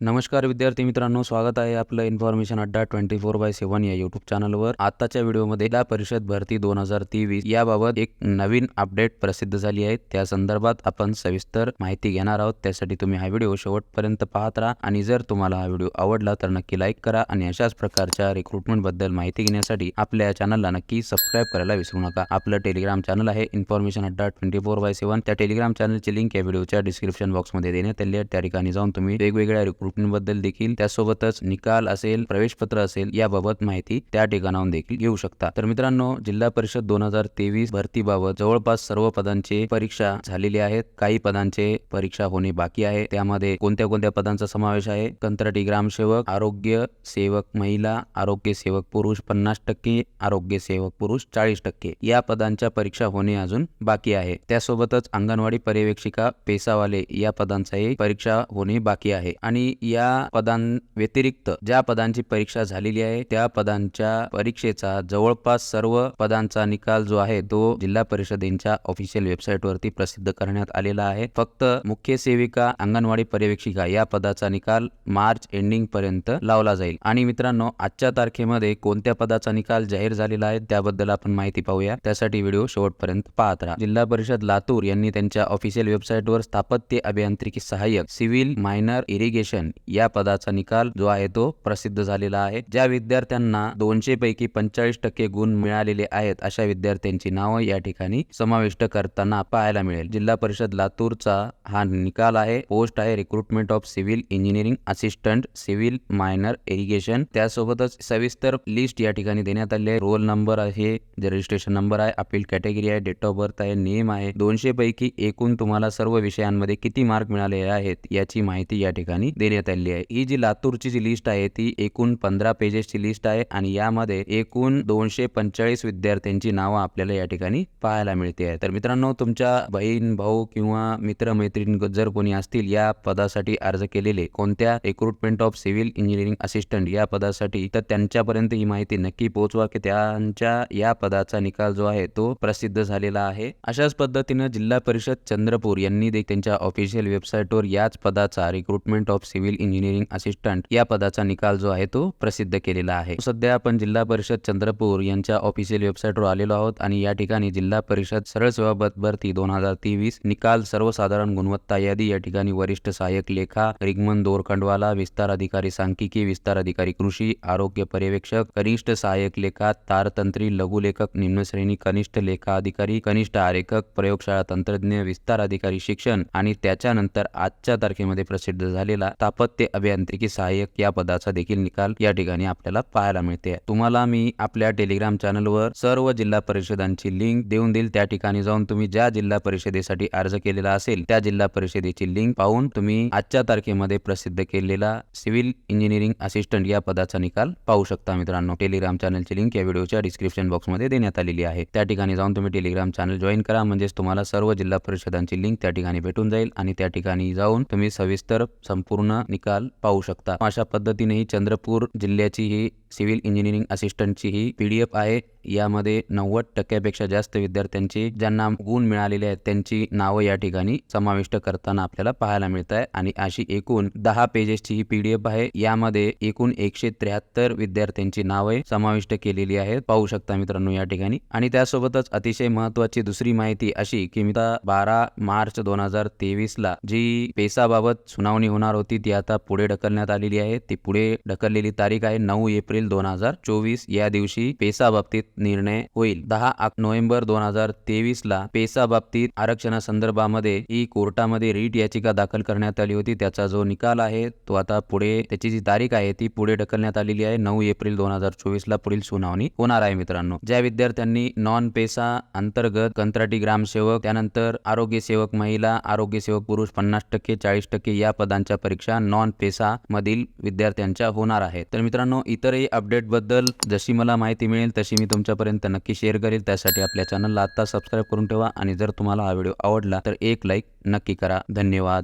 नमस्कार विद्यार्थी मित्रांनो स्वागत आहे आपलं information Adda twenty four by seven या युट्यूब चॅनलवर आताच्या व्हिडिओमध्ये जिल्हा परिषद भरती दोन हजार तेवीस याबाबत एक नवीन अपडेट प्रसिद्ध झाली आहे. त्या संदर्भात आपण सविस्तर माहिती घेणार आहोत. त्यासाठी तुम्ही हा व्हिडिओ शेवटपर्यंत पाहत राहा आणि जर तुम्हाला हा व्हिडिओ आवडला तर नक्की लाईक करा आणि अशाच प्रकारच्या रिक्रुटमेंटबद्दल माहिती घेण्यासाठी आपल्या चॅनलला नक्की सबस्क्राईब करायला विसरू नका. आपलं टेलिग्राम चॅनल आहे information Adda twenty four by seven त्या टेलिग्राम चॅनलची लिंक या व्हिडिओच्या डिस्क्रिप्शन बॉक्समध्ये देण्यात आली आहे. त्या ठिकाणी जाऊन तुम्ही वेगवेगळ्या रुटीनबद्दल देखील त्यासोबतच निकाल असेल प्रवेश पत्र असेल याबाबत माहिती त्या ठिकाणाहून देखील घेऊ शकता. तर मित्रांनो जिल्हा परिषद दोन हजार तेवीस भरतीबाबत जवळपास सर्व पदांचे परीक्षा झालेली आहेत. काही पदांचे परीक्षा होणे बाकी आहे. त्यामध्ये कोणत्या कोणत्या पदांचा समावेश आहे? कंत्राटी ग्रामसेवक आरोग्य सेवक महिला आरोग्य सेवक पुरुष पन्नास टक्के आरोग्य सेवक पुरुष चाळीस टक्के. या पदांच्या परीक्षा होणे अजून बाकी आहे. त्यासोबतच अंगणवाडी पर्यवेक्षिका पेसावाले या पदांचाही परीक्षा होणे बाकी आहे. आणि या पदांव्यतिरिक्त ज्या पदांची परीक्षा झालेली आहे त्या पदांच्या परीक्षेचा जवळपास सर्व पदांचा निकाल जो आहे तो जिल्हा परिषदेच्या ऑफिशियल वेबसाईट वरती प्रसिद्ध करण्यात आलेला आहे. फक्त मुख्य सेविका अंगणवाडी पर्यवेक्षिका या पदाचा निकाल मार्च एंडिंग पर्यंत लावला जाईल. आणि मित्रांनो आजच्या तारखेमध्ये कोणत्या पदाचा निकाल जाहीर झालेला आहे त्याबद्दल आपण माहिती पाहूया. त्यासाठी व्हिडिओ शेवटपर्यंत पाहत राहा. जिल्हा परिषद लातूर यांनी त्यांच्या ऑफिशियल वेबसाईटवर स्थापत्य अभियांत्रिकी सहाय्यक सिव्हिल मायनर इरिगेशन या पदाचा निकाल जो आहे तो प्रसिद्ध झालेला आहे. ज्या विद्यार्थ्यांना दोनशे पैकी पंचाळीस टक्के गुण मिळालेले आहेत अशा विद्यार्थ्यांची नावं या ठिकाणी समाविष्ट करताना पाहायला मिळेल. जिल्हा परिषद लातूरचा हा निकाल आहे. पोस्ट आहे recruitment of civil engineering assistant civil minor irrigation त्यासोबतच सविस्तर लिस्ट या ठिकाणी देण्यात आली आहे. रोल नंबर आहे रजिस्ट्रेशन नंबर आहे अपील कॅटेगरी आहे डेट ऑफ बर्थ आहे नेम आहे. दोनशे पैकी एकूण तुम्हाला सर्व विषयांमध्ये किती मार्क मिळाले आहेत याची माहिती या ठिकाणी देण्यात आली आहे. ही जी लातूरची जी लिस्ट आहे ती एकूण पंधरा पेजेसची लिस्ट आहे आणि यामध्ये एकूण दोनशे पंचेचाळीस विद्यार्थ्यांची नावं आपल्याला या ठिकाणी पाहायला मिळते आहे. तर मित्रांनो तुमच्या बहीण भाऊ किंवा मित्र मैत्रीण जर कोणी असतील या पदासाठी अर्ज केलेले कोणत्या recruitment of civil engineering assistant या पदासाठी तर त्यांच्यापर्यंत ही माहिती नक्की पोहोचवा की त्यांच्या या पदाचा निकाल जो आहे तो प्रसिद्ध झालेला आहे. अशाच पद्धतीनं जिल्हा परिषद चंद्रपूर यांनी देखील त्यांच्या ऑफिशियल वेबसाईटवर याच पदाचा recruitment of civil engineering assistant या पदाचा निकाल जो आहे तो प्रसिद्ध केलेला आहे. सध्या आपण जिल्हा परिषद चंद्रपूर यांच्या ऑफिशियल वेबसाईटवर आलेलो आहोत आणि या ठिकाणी जिल्हा परिषद सरळ सेवा भरती दोन हजार तेवीस निकाल सर्वसाधारण गुणवत्ता यादी या ठिकाणी वरिष्ठ सहाय्यक लेखा रिगमन दोरखंडवाला विस्तार अधिकारी सांख्यिकी विस्तार अधिकारी कृषी आरोग्य पर्यवेक्षक कनिष्ठ सहाय्यक लेखा तारतंत्री लघुलेखक निम्नश्रेणी कनिष्ठ लेखा अधिकारी कनिष्ठ आरेखक प्रयोगशाळा तंत्रज्ञ विस्तार अधिकारी शिक्षण आणि त्याच्यानंतर आजच्या तारखेमध्ये प्रसिद्ध झालेला स्थापत्य अभियांत्रिकी सहाय्यक या पदाचा देखील निकाल या ठिकाणी आपल्याला पाहायला मिळते. तुम्हाला मी आपल्या टेलिग्राम चॅनलवर सर्व जिल्हा परिषदांची लिंक देऊन देईल. त्या ठिकाणी जाऊन तुम्ही ज्या जिल्हा परिषदेसाठी अर्ज केलेला असेल त्या जिल्हा जिल्हा परिषदेची लिंक पाहून तुम्ही आजच्या तारखेमध्ये प्रसिद्ध केलेला सिव्हिल इंजिनिअरिंग असिस्टंट या पदाचा निकाल पाहू शकता मित्रांनो. टेलिग्राम चॅनलची लिंक या व्हिडिओच्या डिस्क्रिप्शन बॉक्समध्ये देण्यात आलेली आहे. त्या ठिकाणी जाऊन तुम्ही टेलिग्राम चॅनल जॉईन करा म्हणजेच तुम्हाला सर्व जिल्हा परिषदांची लिंक त्या ठिकाणी भेटून जाईल आणि त्या ठिकाणी जाऊन तुम्ही सविस्तर संपूर्ण निकाल पाहू शकता. अशा पद्धतीने ही चंद्रपूर जिल्ह्याची ही सिव्हिल इंजिनिअरिंग असिस्टंटची ही पी डी एफ आहे. यामध्ये नव्वद टक्क्यापेक्षा जास्त विद्यार्थ्यांची ज्यांना गुण मिळालेले आहेत त्यांची नावं या ठिकाणी समाविष्ट करताना आपल्याला पाहायला मिळत आहे आणि अशी एकूण दहा पेजेसची ही पी डी एफ आहे. यामध्ये एकूण एकशे त्र्याहत्तर विद्यार्थ्यांची नावे समाविष्ट केलेली आहेत. पाहू शकता मित्रांनो या ठिकाणी. आणि त्यासोबतच अतिशय महत्वाची दुसरी माहिती अशी की मित्र बारा मार्च दोन हजार तेवीस ला जी पेसाबाबत सुनावणी होणार होती ती आता पुढे ढकलण्यात आलेली आहे. ती पुढे ढकललेली तारीख आहे नऊ एप्रिल दोन हजार चोवीस या दिवशी पेसा बाबतीत निर्णय होईल. दहा नोव्हेंबर दोन हजार तेवीस ला पेसा बाबतीत आरक्षणासंदर्भामध्ये ही कोर्टामध्ये रीट याचिका दाखल करण्यात आली होती. त्याचा जो निकाल आहे तो आता पुढे त्याची जी तारीख आहे ती पुढे ढकलण्यात आलेली आहे. नऊ एप्रिल दोन हजार चोवीस ला पुढील सुनावणी होणार आहे मित्रांनो. ज्या विद्यार्थ्यांनी नॉन पेसा अंतर्गत कंत्राटी ग्रामसेवक त्यानंतर आरोग्य सेवक महिला आरोग्य सेवक पुरुष पन्नास टक्के चाळीस टक्के या पदांच्या परीक्षा नॉन पेसा मधील विद्यार्थ्यांच्या होणार आहेत. तर मित्रांनो इतरही अपडेटबद्दल जशी मला माहिती मिळेल तशी मी तुमच्यापर्यंत नक्की शेअर करेल. त्यासाठी आपल्या चॅनलला आत्ता सबस्क्राईब करून ठेवा. आणि जर तुम्हाला हा व्हिडिओ आवडला तर एक लाईक नक्की करा. धन्यवाद.